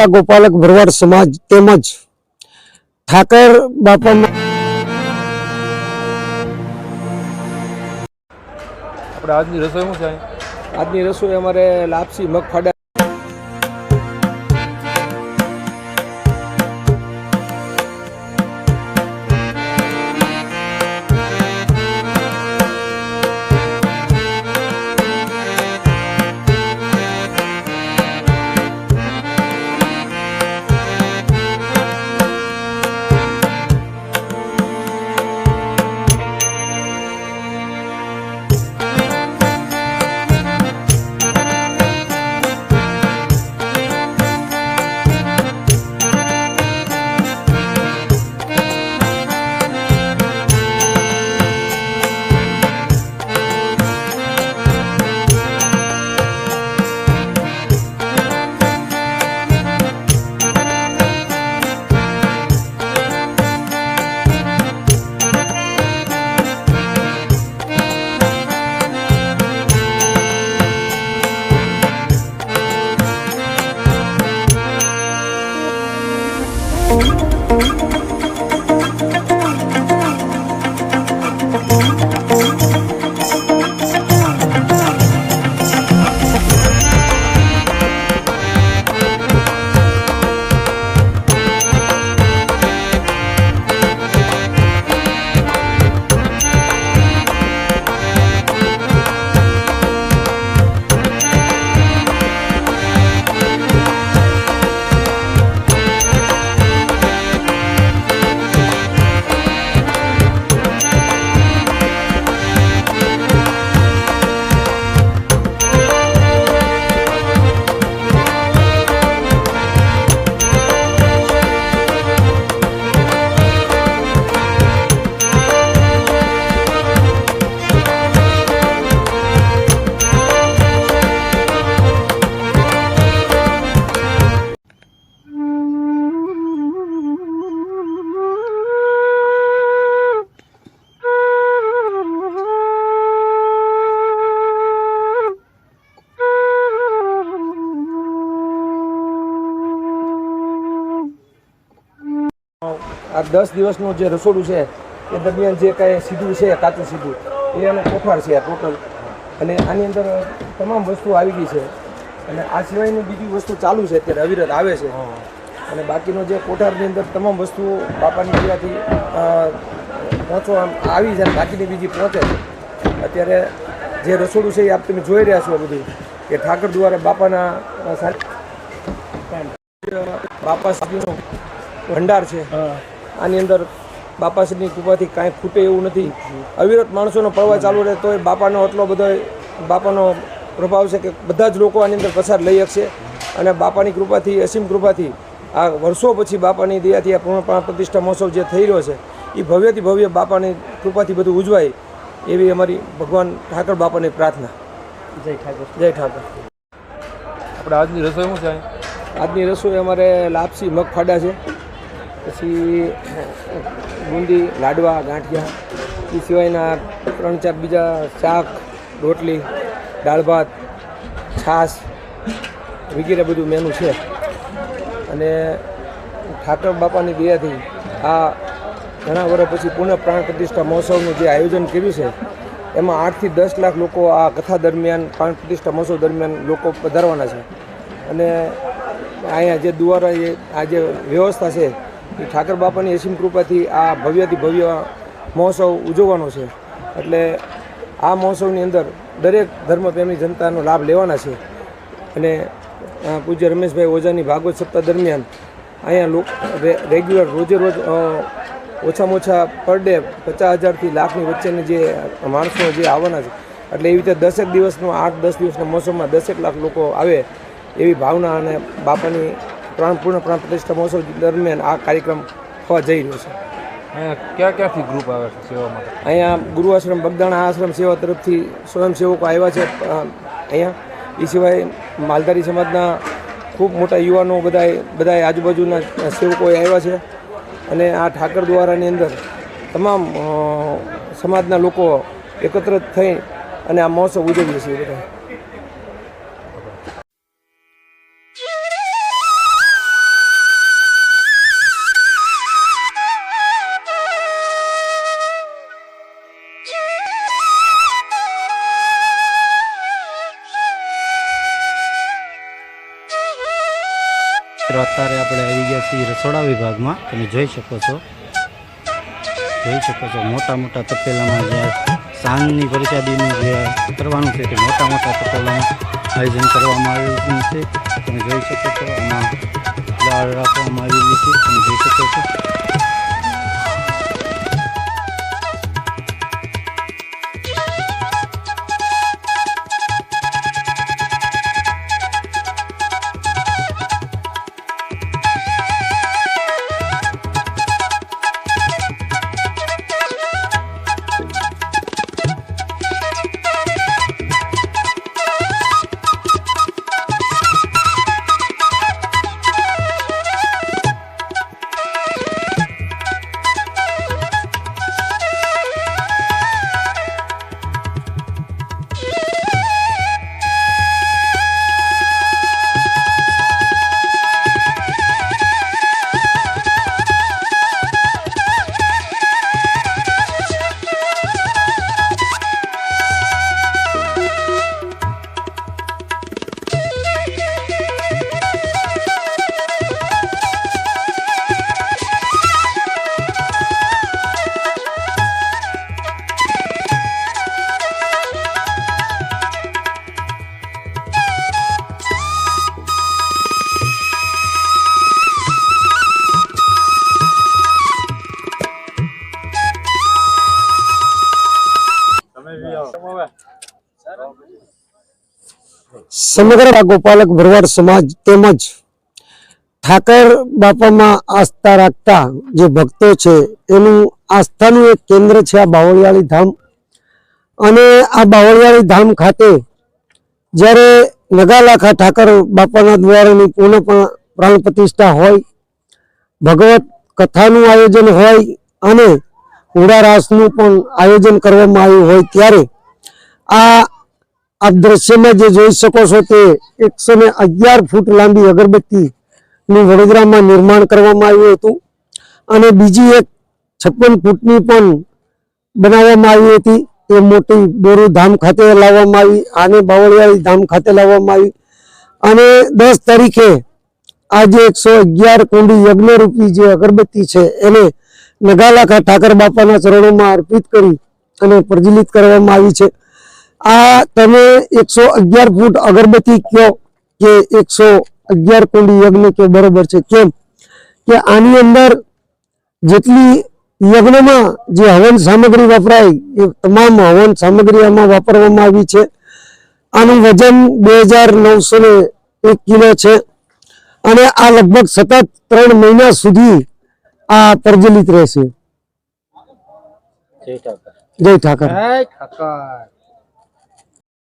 સેવા ગોપાલક ભરવાડ સમાજ તેમજ ઠાકર બાપા આપણે આજની રસોઈ શું છે આજની રસોઈ અમારે લાપસી મગફાડા આ દસ દિવસનું જે રસોડું છે એ દરમિયાન જે કાંઈ સીધું છે કાચું સીધું એ એનો કોઠાર છે આ ટોટલ અને આની અંદર તમામ વસ્તુ આવી ગઈ છે. અને આ સિવાયની બીજી વસ્તુ ચાલુ છે અત્યારે અવિરત આવે છે. અને બાકીનો જે કોઠારની અંદર તમામ વસ્તુઓ બાપાની ક્રિયાથી પહોંચવા આવી છે અને બાકીની બીજી પહોંચે છે. અત્યારે જે રસોડું છે એ આપ તમે જોઈ રહ્યા છો બધું કે ઠાકર દ્વારા બાપાના બાપા શ્રીનો ભંડાર છે. આની અંદર બાપાશ્રીની કૃપાથી કાંઈ ખૂટે એવું નથી. અવિરત માણસોનો પ્રવાહ ચાલુ રહે તોય બાપાનો એટલો બધો બાપાનો પ્રભાવ છે કે બધા જ લોકો આની અંદર પસાર લઈ શકશે. અને બાપાની કૃપાથી અસીમ કૃપાથી આ વર્ષો પછી બાપાની દયાથી આ પૂર્ણ પ્રતિષ્ઠા મહોત્સવ જે થઈ રહ્યો છે એ ભવ્યથી ભવ્ય બાપાની કૃપાથી બધું ઉજવાય એવી અમારી ભગવાન ઠાકર બાપાની પ્રાર્થના. જય ઠાકર. જય ઠાકર. આપણે આજની રસોઈ શું છે? આજની રસોઈ અમારે લાપસી મગફાડા છે. પછી, બુંદી, લાડવા, ગાંઠિયા, એ સિવાયના ત્રણ ચાર બીજા શાક, રોટલી, દાળ ભાત, છાશ વગેરે બધું મેનુ છે. અને ઠાકર બાપાની દયાથી આ ઘણા વર્ષ પછી પુનઃ પ્રાણ પ્રતિષ્ઠા મહોત્સવનું જે આયોજન કર્યું છે, એમાં આઠથી દસ લાખ લોકો આ કથા દરમિયાન, પ્રાણ પ્રતિષ્ઠા મહોત્સવ દરમિયાન લોકો પધારવાના છે. અને અહીંયા જે દ્વારા એ આ જે વ્યવસ્થા છે એ ઠાકર બાપાની અસીમ કૃપાથી આ ભવ્યથી ભવ્ય મહોત્સવ ઉજવવાનો છે. એટલે આ મહોત્સવની અંદર દરેક ધર્મપ્રેમી જનતાનો લાભ લેવાના છે. અને પૂજ્ય રમેશભાઈ ઓઝાની ભાગવત સપ્તાહ દરમિયાન અહીંયા લોક રેગ્યુલર રોજે રોજ ઓછામાં ઓછા પર ડે પચાસ હજારથી લાખની વચ્ચેની જે માણસો જે આવવાના છે, એટલે એવી રીતે દસેક દિવસનો, આઠ દસ દિવસના મોસમમાં દસેક લાખ લોકો આવે એવી ભાવના અને બાપાની પ્રાણ પૂર્ણ પ્રતિષ્ઠા મહોત્સવ દરમિયાન આ કાર્યક્રમ થવા જઈ રહ્યો છે. ક્યાં ક્યાંથી ગ્રુપ આવે છે સેવા માટે? અહીંયા ગુરુ આશ્રમ બગદાણા આશ્રમ સેવા તરફથી સ્વયંસેવકો આવ્યા છે. અહીંયા. એ સિવાય માલધારી સમાજના ખૂબ મોટા યુવાનો બધાય બધાય આજુબાજુના સેવકોએ આવ્યા છે. અને આ ઠાકર દ્વારાની અંદર તમામ સમાજના લોકો એકત્રિત થઈ અને આ મહોત્સવ ઉજવીએ છીએ બધા. મિત્રો, અત્યારે આપણે આવી ગયા છીએ રસોડા વિભાગમાં. તમે જોઈ શકો છો. જોઈ શકો છો, મોટા મોટા તપેલામાં જે સાંજની પરિષદીનું જે કરવાનું છે તે મોટા મોટા તપેલાનું આયોજન કરવામાં આવ્યું છે. તમે જોઈ શકો છો, આમાં દાળ રાખવામાં આવેલી સમગ્ર ગોપાલક ભરવાડ સમાજ તેમજ ઠાકર બાપામાં આસ્થા રાખતા જે ભક્તો છે, એનું આસ્થાનું એક કેન્દ્ર છે આ બાવળિયાળી ધામ. અને આ બાવળિયાળી ધામ ખાતે જ્યારે નગાલાખા ઠાકર બાપાના દ્વારાની પૂર્ણ પ્રાણ પ્રતિષ્ઠા હોય, ભગવત કથાનું આયોજન હોય અને ઉડારાસનું પણ આયોજન કરવામાં આવ્યું હોય ત્યારે આ આપ દ્રશ્યમાં જે જોઈ શકો છો તે એકસો ને અગિયાર ફૂટ લાંબી અગરબત્તી નું વડોદરામાં નિર્માણ કરવામાં આવ્યું હતું. અને બીજી એક છપ્પન ફૂટની પણ બનાવવામાં આવી હતી. એ મોટી બોરુ ધામ ખાતે લાવવામાં આવી, આને બાવળિયાળી ધામ ખાતે લાવવામાં આવી. અને દસ તારીખે આજે એકસો અગિયાર કુંડી યજ્ઞરૂપી જે અગરબત્તી છે એને નગાલાખા ઠાકર બાપાના ચરણોમાં અર્પિત કરી અને પ્રજ્વલિત કરવામાં આવી છે. આ તમે એકસો અગિયાર ફૂટ અગરબત્તી કયો કે એકસો અગિયાર કુંડી યજ્ઞ કયો બરોબર છે. કેમ? કે આની અંદર જેટલી યજ્ઞમાં જે હવન સામગ્રી વપરાય એ તમામ હવન સામગ્રી આમાં વાપરવામાં આવી છે. આનું વજન બે હજાર નવસો ને એક કિલો છે અને આ લગભગ સતત ત્રણ મહિના સુધી આ પ્રજલિત રહેશે. જય ઠાકર. જય ઠાકર. ઠાકર.